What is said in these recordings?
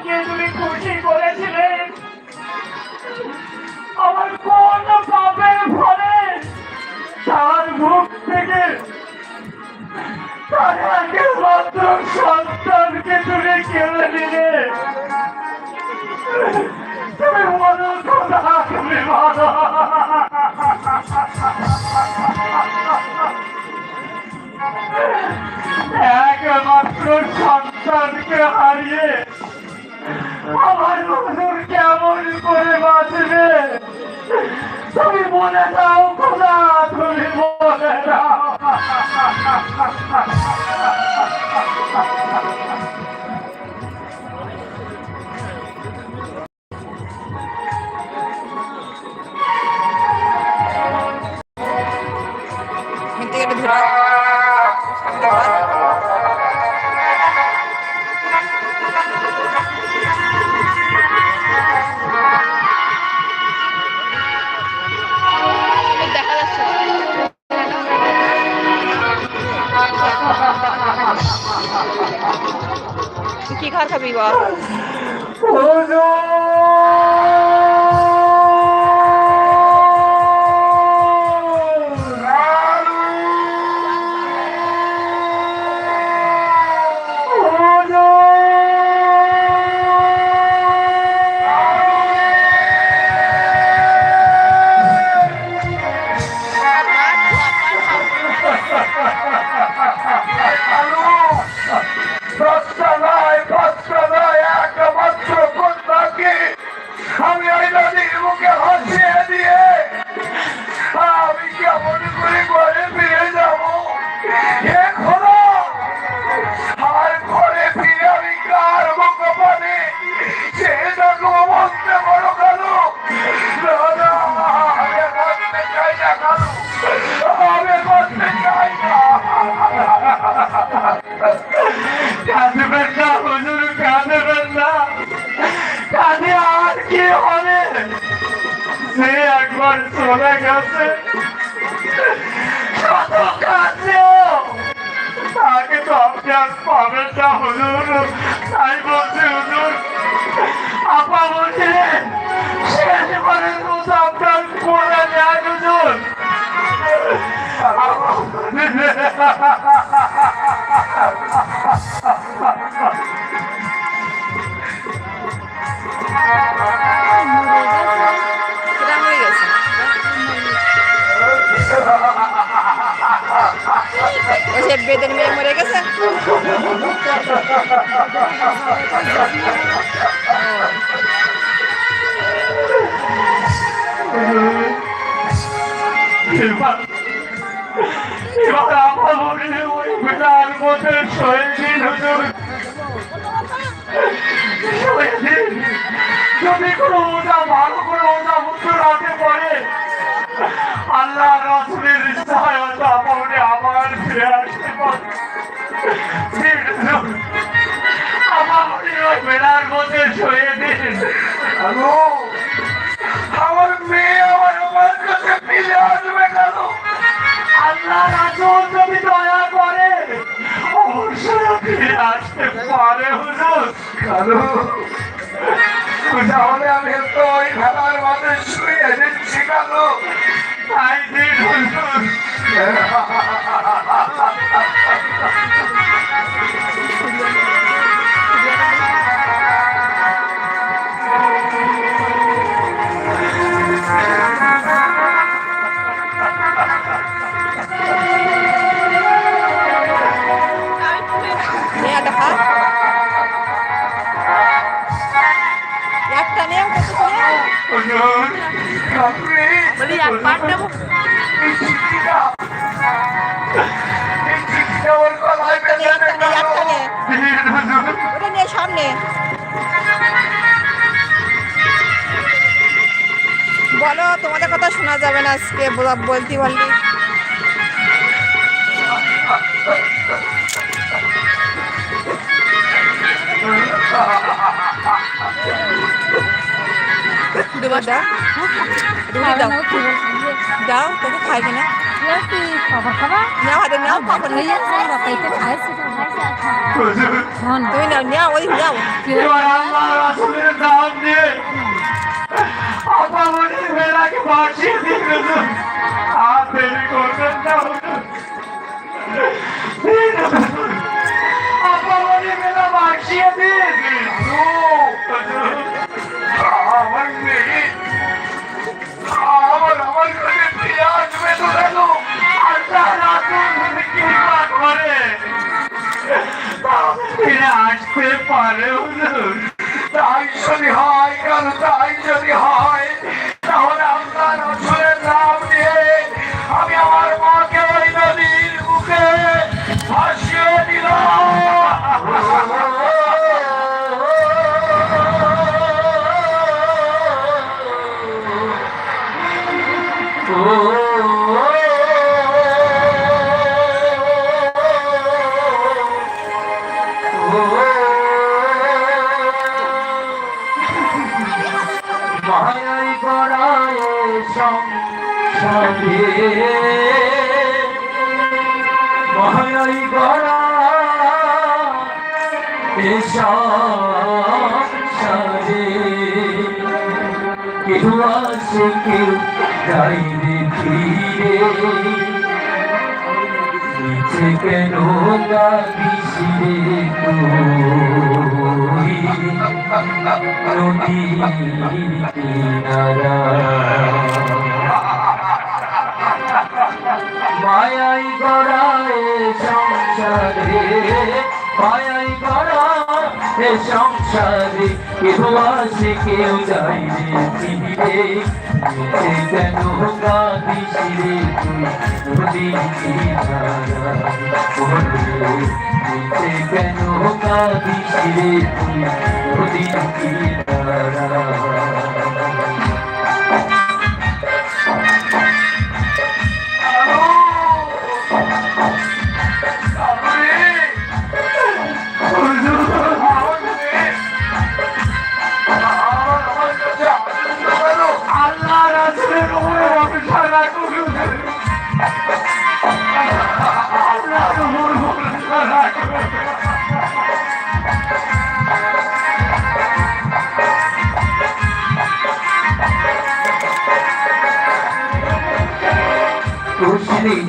হুজুরকে তুমি খুশি করেছিলে। আমার কোন পাপের ফলে তার মুখ থেকে সন্তানকে তুমি কেড়ে নিলে। তুমি একমাত্র সন্তানকে হারিয়ে আমার হুজুর কেমন করে বাঁচবে? তুমি বলে দাও খোদা খাওয়ার খাবি সে বেদের মেয়ে মরে গেছে এবার এবার আমার হুজুর যদি কোনো ওটা ভালো করে ওটা মুখে রাখতে পারে আল্লাহ রসুলের সহায়তা আপনি আবার ফিরে আসতে পারে আমার ওই বেড়ার মধ্যে হ্যালো আমার মেয়ে আল্লাহ রাসূল যদি দয়া করে অবশ্যই ফিরে আসতে পারে হুজুর তাহলে আমি তো ওই খেলার মাঝে শুয়ে দিচ্ছি কেন? তাই দিন হুজুর সামনে। বলো তোমাদের কথা শোনা যাবে না আজকে বলা- বলতে বললি দাও রুটি দাও দাও তোকে খাইবে না পাপড় খাবা নেও হাতে নেও পাপড় হয়ে নিয়ে যাচ্ছে ফিরে আসতে পারে হুজুর তাই যদি হয় কেন তাই যদি হয়। সংসারে কেউ আসে কেউ যাই ফিরে নিচে কেন কাঁদিস রে কিনারা মায়াই গড়ায় সংসারে গড়া এ সংসারে কেউ আসে কেউ যায় রে ফিরে কেন কাঁদিস রে তুই কেন কাঁদিস রে তুই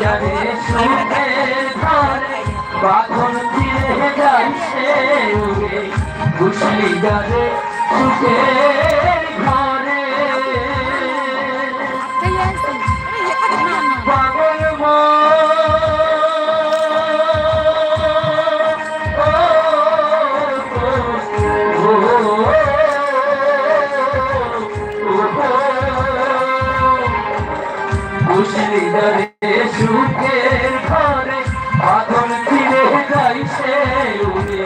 জানে সুখে ধরে বাঁধন যায় সে উড়ে কুশলি জানে সুখে খুশি দরে সুখের ঘরে, বাঁধন ফিরে যাই সে উড়ে।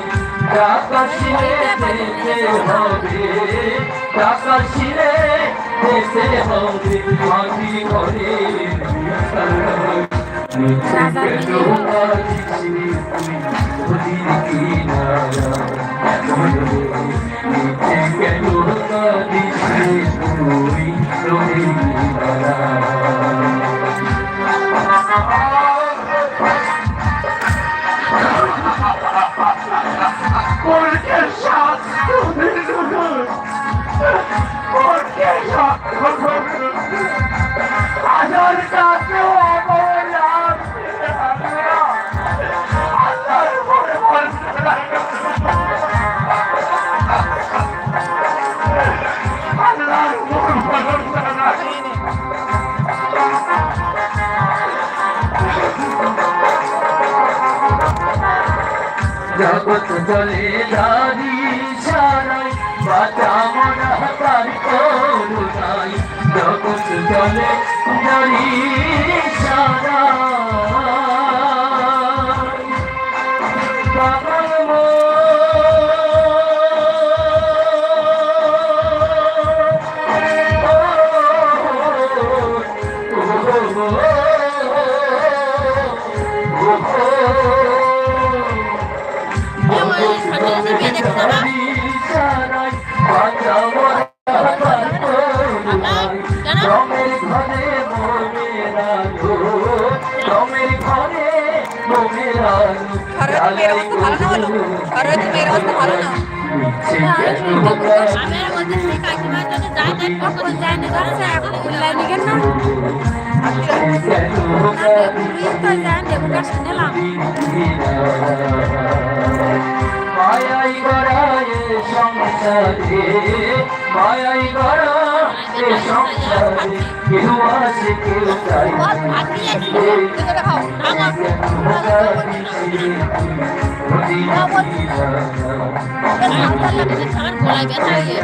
টাকা শিরে যেতে হবে টাকা শিরে যেতে হবে। মাটি ঘরে নিচে কেন আসিস What? জগৎ জলে দারি ছাড়াই বাঁচা মনা তার করুণাই। জগৎ জলে দারি সারাই ঘরে হয়তো মেয়ের অবস্থা ভালো না হলো ঘরে হয়তো মেয়ের অবস্থা ভালো না। আমার মধ্যে সেই কাকিমার জন্য তাই মায়াই গড়ায় সংসারে মায়াই গড়ায় সংসারে কেউ আছে কেউ আমার গলায় ব্যথা হয়ে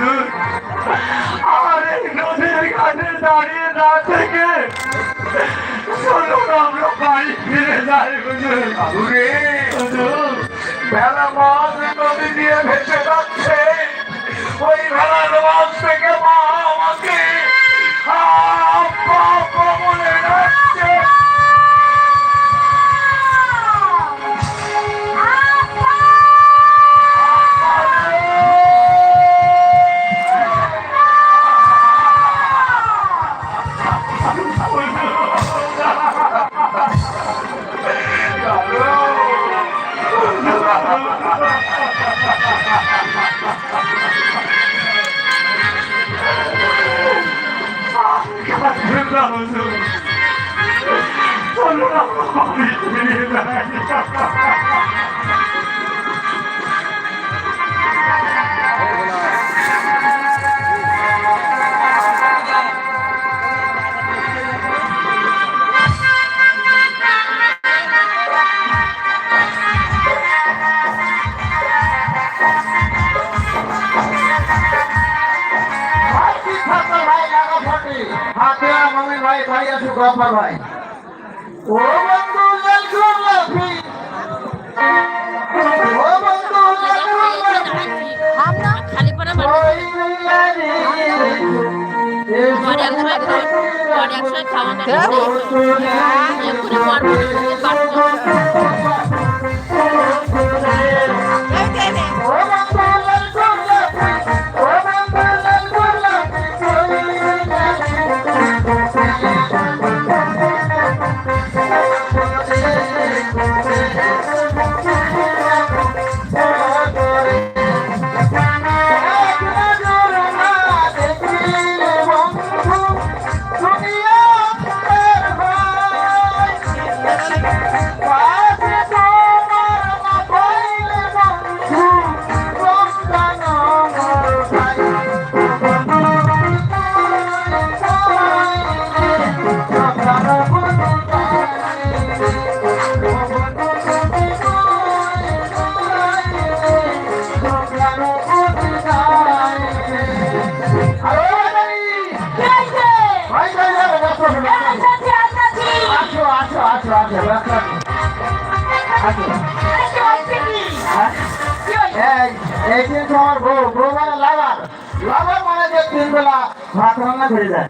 দূর আর এই নদীর ঘাটে দাঁড়িয়ে হুজুর হুজুর ভেসে যাচ্ছে। ওই ভেলার মাছ থেকে মা আমাকে গফর ভাই ও বন্ধু ও খালি খাওয়া রান্না করে যায়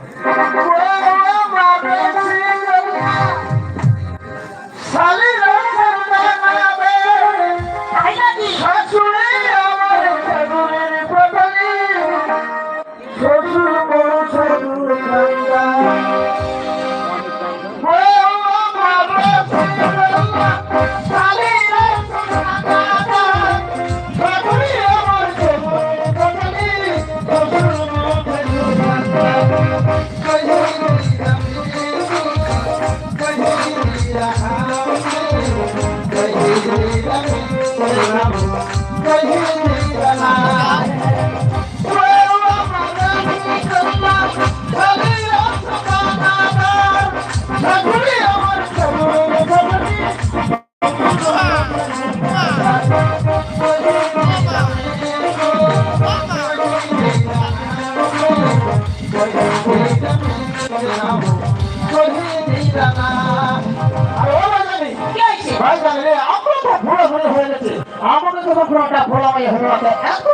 এত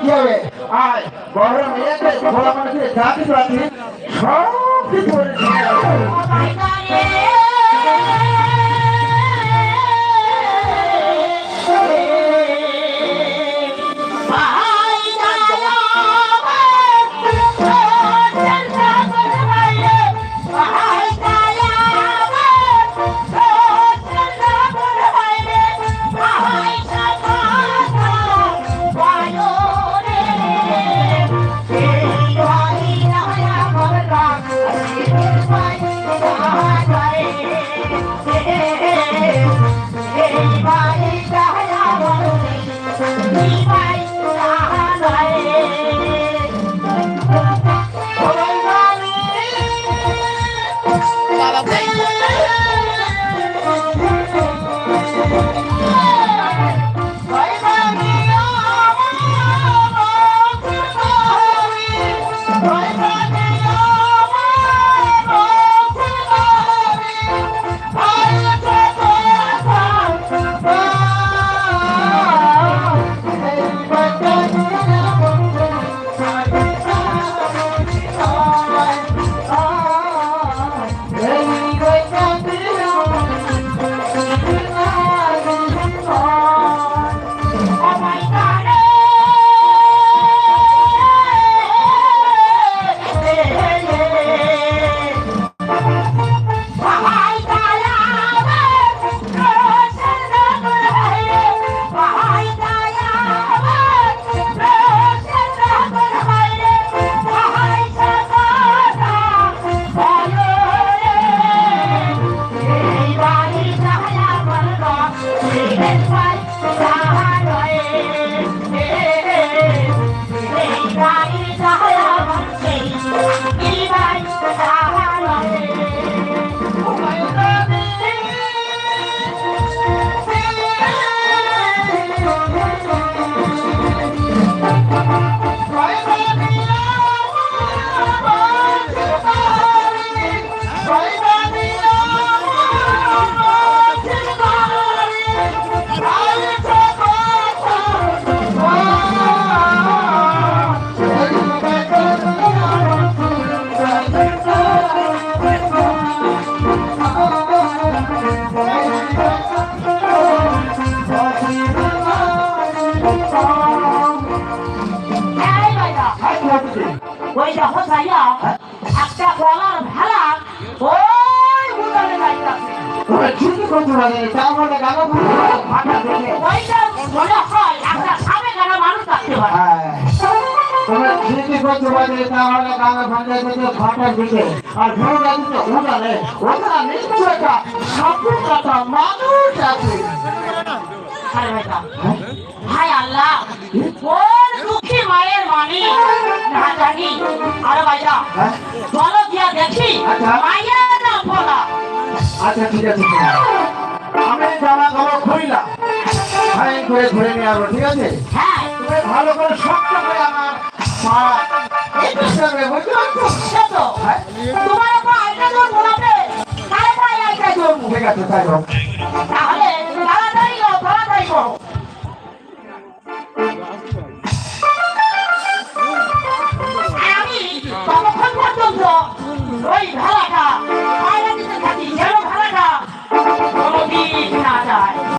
কি হবে। আছে সব কিছু দেখো সাইয়া একটা গলার ভেলা ওই যাইতাছে। ঠিকই তার ওইটা মনে হয় একটা সামনে গানা মানুষ থাকতে পারে। হ্যাঁ। তোমরা ঠিকই আর নিশ্চয় একটা মানুষ আছে। আরে আল্লাহ মায়ের মানি না জানি। আরে ভাইটা হ্যাঁ? চলো গিয়া দেখি আচ্ছা। মায়ের না বলা আচ্ছা ঠিক আছে। আমি জামা কাপড় খুইলাম ভাই করে ঘুরে নিয়ে আসব ঠিক আছে? হ্যাঁ। ভালো করে শক্ত করে আমার একটু সামনে বুঝতে পারছ তো। হ্যাঁ? তোমার একটা আইটা জোর বলাবে? তাই তাই আইটা জোর? ঠিক আছে তাই তাহলে তাড়াতাড়ি করো তাড়াতাড়ি করো। 把他捆绑动作所以他来了他让你们全体员工看到他我们必须拿下来